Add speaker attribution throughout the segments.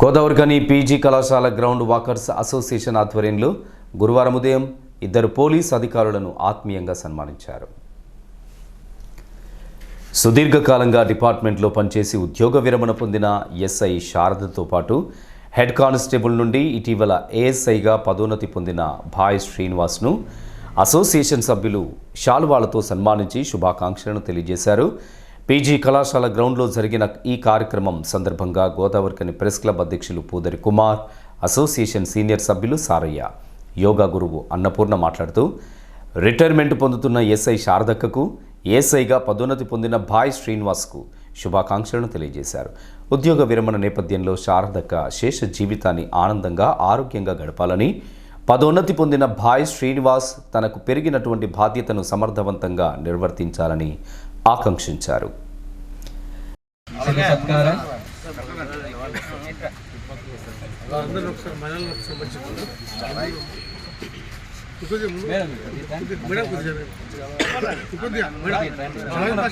Speaker 1: Godavarikhani PG కళాశాల ground walkers association ఆధ్వర్యంలో గురువారం ఉదయం ఇద్దరు పోలీస్ అధికారులను ఆత్మీయంగా సన్మానించారు. సుదీర్ఘకాలంగా డిపార్ట్మెంట్లో పనిచేసి ఉద్యోగ విరమణ పొందిన ఎస్ఐ శారదతో పాటు హెడ్ కానిస్టేబుల్ నుండి ఇటీవల ఏఎస్ఐగా పదోన్నతి పొందిన భాయ్ శ్రీనివాస్ను అసోసియేషన్ సభ్యులు శాలువాలతో సన్మానించి శుభాకాంక్షలను తెలియజేశారు. పీజీ కళాశాల గ్రౌండ్లో జరిగిన ఈ కార్యక్రమం సందర్భంగా గోదావరికని ప్రెస్ క్లబ్ అధ్యక్షులు పూదరి కుమార్ అసోసియేషన్ సీనియర్ సభ్యులు సారయ్య యోగా గురువు అన్నపూర్ణ మాట్లాడుతూ రిటైర్మెంట్ పొందుతున్న ఎస్ఐ శారదక్కకు ఏసైగా పదోన్నతి పొందిన భాయ్ శ్రీనివాస్కు శుభాకాంక్షలను తెలియజేశారు. ఉద్యోగ విరమణ నేపథ్యంలో శారదక్క శేష జీవితాన్ని ఆనందంగా ఆరోగ్యంగా గడపాలని పదోన్నతి పొందిన భాయ్ శ్రీనివాస్ తనకు పెరిగినటువంటి బాధ్యతను సమర్థవంతంగా నిర్వర్తించాలని ఆకాంక్షించారు.
Speaker 2: సత్కారం.
Speaker 3: అందరూ ఒకసారి ఒకసారి మర్చిపోతారు కొద్దిగా ముందు మేడం కొద్దిగా కొద్దిగా మేడం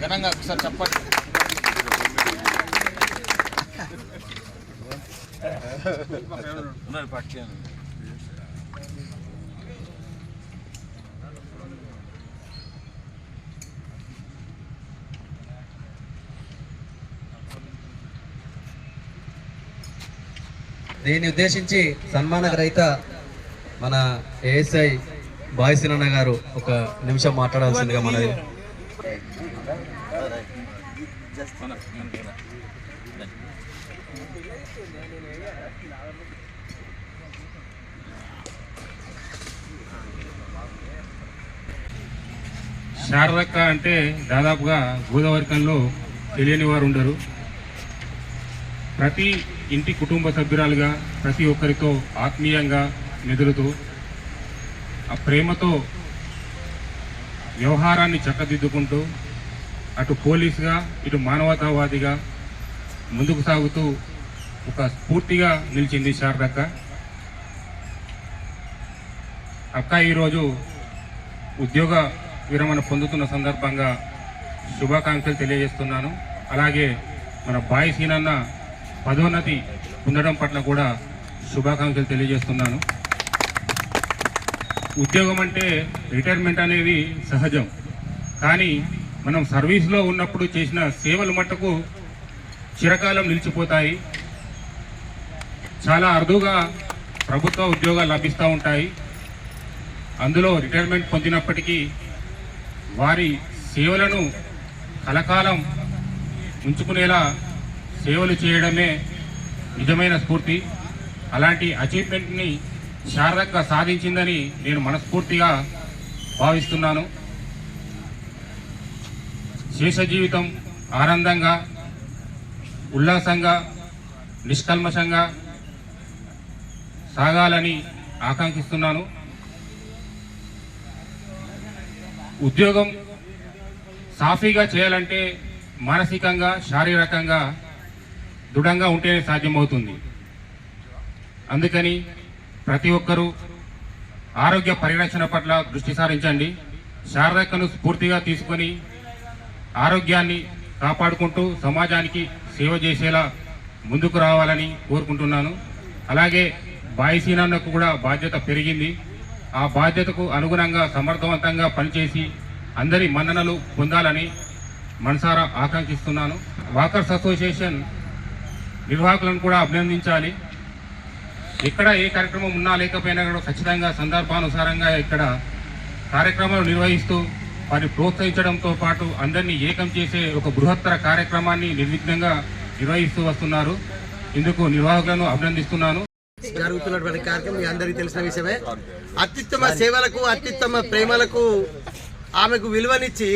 Speaker 2: ఘనంగా ఒకసారి చెప్పండి
Speaker 4: దీన్ని ఉద్దేశించి సన్మాన రహిత మన ఏఎస్ఐ బాయ్సినన్న గారు ఒక నిమిషం మాట్లాడాల్సిందిగా మనది
Speaker 5: శారదక్క అంటే దాదాపుగా గోదావరికంలో తెలియని వారు ఉండరు. ప్రతి ఇంటి కుటుంబ సభ్యురాలుగా ప్రతి ఒక్కరితో ఆత్మీయంగా మెదులుతూ ఆ ప్రేమతో వ్యవహారాన్ని చక్కదిద్దుకుంటూ అటు పోలీసుగా ఇటు మానవతావాదిగా ముందుకు సాగుతూ ఒక స్ఫూర్తిగా నిలిచింది శారదక్క. అక్క ఈరోజు ఉద్యోగ విరమణ పొందుతున్న సందర్భంగా శుభాకాంక్షలు తెలియజేస్తున్నాను. అలాగే మన బాయి సీనన్న పదోన్నతి పొందడం పట్ల కూడా శుభాకాంక్షలు తెలియజేస్తున్నాను. ఉద్యోగం అంటే రిటైర్మెంట్ అనేది సహజం. కానీ మనం సర్వీస్లో ఉన్నప్పుడు చేసిన సేవలు మట్టుకు చిరకాలం నిలిచిపోతాయి. చాలా అరుదుగా ప్రభుత్వ ఉద్యోగాలు లభిస్తూ ఉంటాయి. అందులో రిటైర్మెంట్ పొందినప్పటికీ వారి సేవలను కలకాలం ఉంచుకునేలా సేవలు చేయడమే నిజమైన స్ఫూర్తి. అలాంటి అచీవ్మెంట్ని శారదక్క సాధించిందని నేను మనస్ఫూర్తిగా భావిస్తున్నాను. శేష జీవితం ఆనందంగా ఉల్లాసంగా నిష్కల్మషంగా సాగాలని ఆకాంక్షిస్తున్నాను. ఉద్యోగం సాఫీగా చేయాలంటే మానసికంగా శారీరకంగా దృఢంగా ఉంటేనే సాధ్యమవుతుంది. అందుకని ప్రతి ఒక్కరూ ఆరోగ్య పరిరక్షణ పట్ల దృష్టి సారించండి. శారదకను స్ఫూర్తిగా తీసుకొని ఆరోగ్యాన్ని కాపాడుకుంటూ సమాజానికి సేవ చేసేలా ముందుకు రావాలని కోరుకుంటున్నాను. అలాగే బాయిసీనాన్నకు కూడా బాధ్యత పెరిగింది. ఆ బాధ్యతకు అనుగుణంగా సమర్థవంతంగా పనిచేసి అందరి మన్ననలు పొందాలని మనసారా ఆకాంక్షిస్తున్నాను. వాకర్స్ అసోసియేషన్ నిర్వాహకులను కూడా అభినందించాలి. ఎక్కడ ఏ కార్యక్రమం ఉన్నా లేకపోయినా కూడా ఖచ్చితంగా సందర్భానుసారంగా ఇక్కడ కార్యక్రమాలు నిర్వహిస్తూ వారిని ప్రోత్సహించడంతో పాటు అందరినీ ఏకం చేసే ఒక బృహత్తర కార్యక్రమాన్ని నిర్విఘ్నంగా నిర్వహిస్తూ వస్తున్నారు. ఇందుకు నిర్వాహకులను అభినందిస్తున్నాను.
Speaker 3: జరుగుతున్నటువంటి కార్యక్రమం మీ అందరికీ తెలిసిన విషయమే. అత్యుత్తమ సేవలకు అత్యుత్తమ ప్రేమలకు ఆమెకు విలువనిచ్చి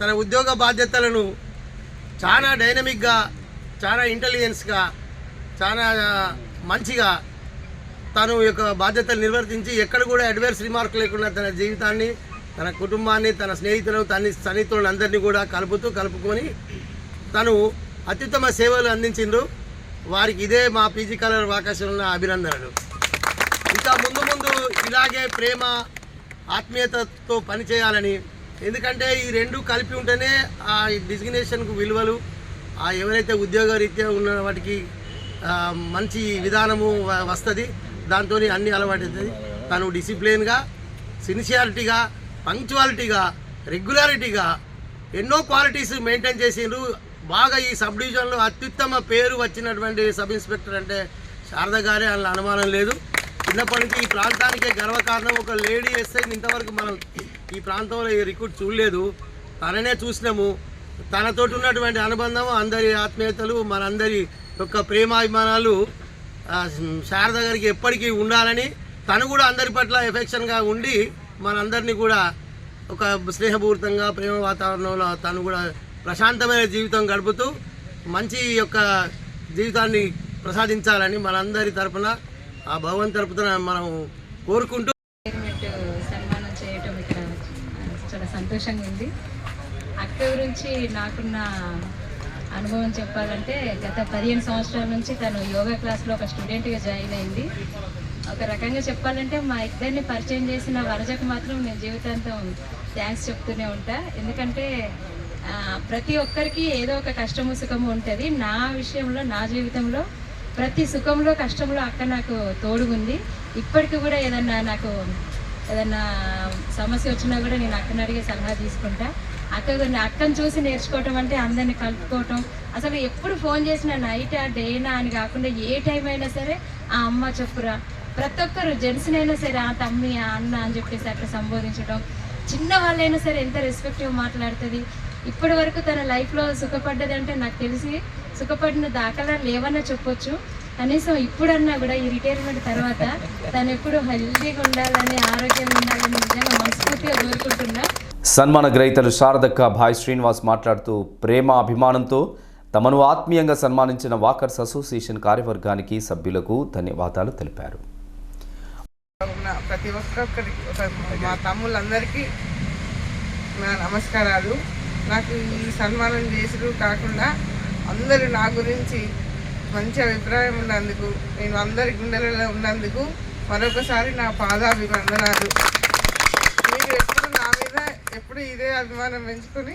Speaker 3: తన ఉద్యోగ బాధ్యతలను చాలా డైనమిక్గా చాలా ఇంటెలిజెన్స్గా చాలా మంచిగా తను యొక్క బాధ్యతలు నిర్వర్తించి ఎక్కడ కూడా అడ్వర్స్ రిమార్క్ లేకుండా తన జీవితాన్ని తన కుటుంబాన్ని తన స్నేహితులను తన సన్నిహితులను అందరినీ కూడా కలుపుతూ కలుపుకొని తను అత్యుత్తమ సేవలు అందించిండ్రు. వారికి ఇదే మా పీజీ కలర్ వాకాశంలో అభినందనలు. ఇంకా ముందు ముందు ఇలాగే ప్రేమ ఆత్మీయతతో పనిచేయాలని ఎందుకంటే ఈ రెండు కలిపి ఉంటేనే ఆ డిజిగ్నేషన్కు విలువలు ఆ ఎవరైతే ఉద్యోగరీత్యా ఉన్న వాటికి మంచి విధానము వస్తుంది. దాంతో అన్ని అలవాటు అవుతుంది తను డిసిప్లిన్గా సిన్సియారిటీగా పంక్చువాలిటీగా రెగ్యులారిటీగా ఎన్నో క్వాలిటీస్ మెయింటైన్ చేసిండ్రు. బాగా ఈ సబ్ డివిజన్లో అత్యుత్తమ పేరు వచ్చినటువంటి సబ్ ఇన్స్పెక్టర్ అంటే శారద గారే. అందులో అనుమానం లేదు. చిన్నప్పటి నుంచి ఈ ప్రాంతానికే గర్వకారణం ఒక లేడీ ఎస్ఐ ఇంతవరకు మనం ఈ ప్రాంతంలో ఈ రిక్రూట్ చూడలేదు. తననే చూసినాము. తనతోటి ఉన్నటువంటి అనుబంధం అందరి ఆత్మీయతలు మనందరి యొక్క ప్రేమాభిమానాలు శారద గారికి ఎప్పటికీ ఉండాలని తను కూడా అందరి పట్ల ఎఫెక్షన్గా ఉండి మనందరినీ కూడా ఒక స్నేహపూరితంగా ప్రేమ వాతావరణంలో తను కూడా ప్రశాంతమైన జీవితం గడుపుతూ మంచి యొక్క జీవితాన్ని ప్రసాదించాలని మనందరి తరపున ఆ భగవంతు తరపున మనం కోరుకుంటూ
Speaker 6: సన్మానం చేయటం ఇక్కడ చాలా సంతోషంగా ఉంది. అక్క గురించి నాకున్న అనుభవం చెప్పాలంటే గత పదిహేను సంవత్సరాల నుంచి తను యోగా క్లాస్లో ఒక స్టూడెంట్గా జాయిన్ అయింది. ఒక రకంగా చెప్పాలంటే మా ఇద్దరిని పరిచయం చేసిన వరజకు మాత్రం నేను జీవితాంతం థ్యాంక్స్ చెప్తూనే ఉంటా. ఎందుకంటే ప్రతి ఒక్కరికి ఏదో ఒక కష్టము సుఖము ఉంటుంది. నా విషయంలో నా జీవితంలో ప్రతి సుఖంలో కష్టంలో అక్క నాకు తోడుగుంది. ఇప్పటికి కూడా ఏదన్నా నాకు ఏదన్నా సమస్య వచ్చినా కూడా నేను అక్కని అడిగే సలహా తీసుకుంటా. అక్క అక్కను చూసి నేర్చుకోవటం అంటే అందరిని కలుపుకోవటం. అసలు ఎప్పుడు ఫోన్ చేసినా నైట్ ఆ డేనా అని కాకుండా ఏ టైం అయినా సరే ఆ అమ్మ చెప్పురా. ప్రతి ఒక్కరు జెంట్స్నైనా సరే ఆ తమ్మి ఆ అన్న అని చెప్పేసి అట్లా సంబోధించడం చిన్న వాళ్ళైనా సరే ఎంత రెస్పెక్టివ్ మాట్లాడుతుంది. ఇప్పటి వరకు తన లైఫ్లో సుఖపడ్డది అంటే నాకు తెలిసి సుఖపడిన దాఖలా లేవన్నా చెప్పొచ్చు. కనీసం ఇప్పుడన్నా కూడా ఈ రిటైర్మెంట్ తర్వాత తను ఎప్పుడు హెల్తీగా ఉండాలని ఆరోగ్యంగా ఉండాలని నిజంగా మనస్ఫూర్తిగా కోరుకుంటున్నా.
Speaker 1: సన్మాన గ్రహీతలు శారదక్క భాయ్ శ్రీనివాస్ మాట్లాడుతూ ప్రేమ అభిమానంతో తమను ఆత్మీయంగా సన్మానించిన వాకర్స్ అసోసియేషన్ కార్యవర్గానికి సభ్యులకు ధన్యవాదాలు తెలిపారు.
Speaker 7: ఉన్న ప్రతి ఒక్కరికి ఒక మా తమ్ముళ్ళందరికీ నా నమస్కారాలు. నాకు ఈ సన్మానం చేసుడు కాకుండా అందరూ నా గురించి మంచి అభిప్రాయం ఉన్నందుకు నేను అందరి గుండెలలో ఉన్నందుకు మరొకసారి నా పాదాభివందనాలు మీరు ఎప్పుడు నా మీద ఎప్పుడు ఇదే అభిమానం పెంచుకొని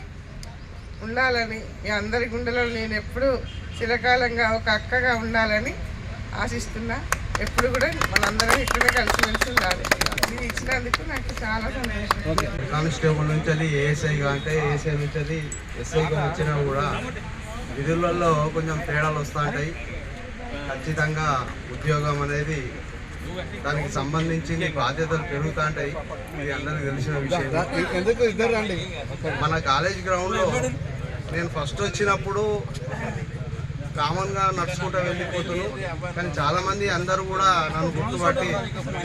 Speaker 7: ఉండాలని మీ అందరి గుండెలో నేను ఎప్పుడు చిరకాలంగా ఒక అక్కగా ఉండాలని ఆశిస్తున్నా. ఎప్పుడు కూడా మనందరం ఇక్కడే కలిసిమెలిసి ఉండాలి. నేను ఇచ్చినందుకు నాకు చాలా సంతోషం.
Speaker 8: కానిస్టేబుల్ నుంచి వెళ్ళి ఏఎస్ఐగా అంటే ఏఎస్ఐ నుంచి ఎస్ఐగా వచ్చినా కూడా విధులలో కొంచెం తేడాలు వస్తూ ఉంటాయి. ఖచ్చితంగా ఉద్యోగం అనేది దానికి సంబంధించిన బాధ్యతలు పెరుగుతూ ఉంటాయి ఇది అందరికీ తెలిసిన విషయం. మన కాలేజ్ గ్రౌండ్లో నేను ఫస్ట్ వచ్చినప్పుడు కామన్గా నడుచుకుంటూ వెళ్ళిపోతున్నాను కానీ చాలా మంది అందరూ కూడా నన్ను గుర్తుపట్టి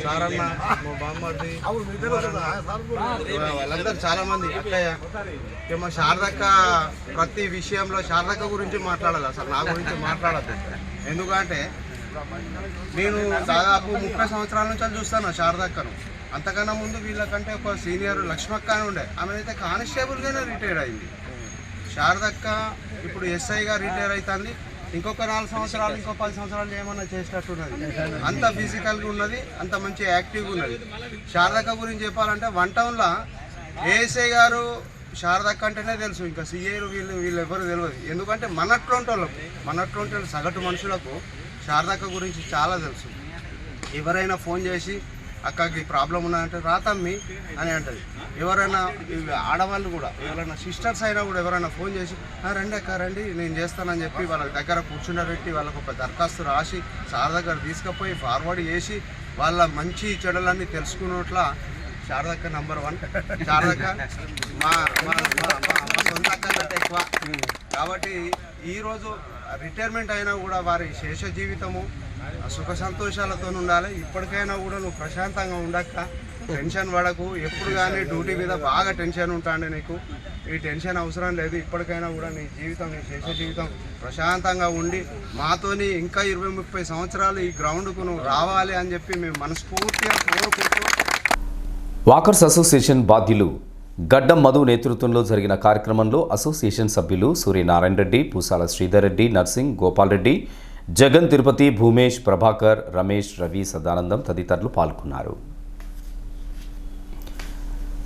Speaker 8: సారన్న మా వాళ్ళందరూ చాలా మంది అక్కయ్య ఇక మా శారదక్క ప్రతి విషయంలో శారదక్క గురించి మాట్లాడాలి? అసలు నా గురించి మాట్లాడద్దు. ఎందుకంటే నేను దాదాపు ముప్పై సంవత్సరాల నుంచి చూస్తాను శారదక్కను అంతకన్నా ముందు వీళ్ళకంటే ఒక సీనియర్ లక్ష్మక్క అని ఉండే. ఆమె అయితే కానిస్టేబుల్గానే రిటైర్ అయింది. శారదక్క ఇప్పుడు ఎస్ఐగా రిటైర్ అవుతుంది ఇంకొక నాలుగు సంవత్సరాలు ఇంకో పది సంవత్సరాలు ఏమన్నా చేసేటట్టున్నది. అంత ఫిజికల్గా ఉన్నది అంత మంచి యాక్టివ్గా ఉన్నది. శారదక్క గురించి చెప్పాలంటే వన్ టౌన్లో ఏఎస్ఐ గారు శారదక్క అంటేనే తెలుసు. ఇంకా సీఏలు వీళ్ళు వీళ్ళు ఎవరు తెలియదు ఎందుకంటే మనట్లోంటి వాళ్ళకు మనట్లోంటి వాళ్ళ సగటు మనుషులకు శారదక్క గురించి చాలా తెలుసు. ఎవరైనా ఫోన్ చేసి అక్కకి ప్రాబ్లం ఉన్నదంటే రాతమ్మి అని అంటది. ఎవరైనా ఆడవాళ్ళు కూడా ఎవరైనా సిస్టర్స్ అయినా కూడా ఎవరైనా ఫోన్ చేసి "ఆ, రండి అక్క రండి నేను చేస్తానని చెప్పి వాళ్ళ దగ్గర కూర్చుండబెట్టి వాళ్ళకు ఒక దరఖాస్తు రాసి సార్ దగ్గర తీసుకుపోయి ఫార్వర్డ్ చేసి వాళ్ళ మంచి చెడులన్నీ తెలుసుకున్నట్ల శారదక్క నంబర్ వన్ శారదక్క మా సొంత అక్క ఎక్కువ. కాబట్టి ఈరోజు రిటైర్మెంట్ అయినా కూడా వారి శేష జీవితము సుఖ సంతోషాలతో ఉండాలి. ఇప్పటికైనా కూడా నువ్వు ప్రశాంతంగా ఉండక్క. టెన్షన్ పడకు. ఎప్పుడు కానీ డ్యూటీ మీద బాగా టెన్షన్ ఉంటాండి నీకు. ఈ టెన్షన్ అవసరం లేదు. ఇప్పటికైనా కూడా నీ జీవితం నీ శేష జీవితం ప్రశాంతంగా ఉండి మాతోని ఇంకా ఇరవై ముప్పై సంవత్సరాలు ఈ గ్రౌండ్కు నువ్వు రావాలి అని చెప్పి మేము మనస్ఫూర్తిగా కోరుకుంటూ
Speaker 1: వాకర్స్ అసోసియేషన్ బాధ్యులు గడ్డం మధు నేతృత్వంలో జరిగిన కార్యక్రమంలో అసోసియేషన్ సభ్యులు సూర్యనారాయణ రెడ్డి పూసాల శ్రీధర్ రెడ్డి నర్సింగ్ గోపాల్ రెడ్డి జగన్ తిరుపతి భూమేష్ ప్రభాకర్ రమేష్ రవి సదానందం తదితరులు పాల్గొన్నారు.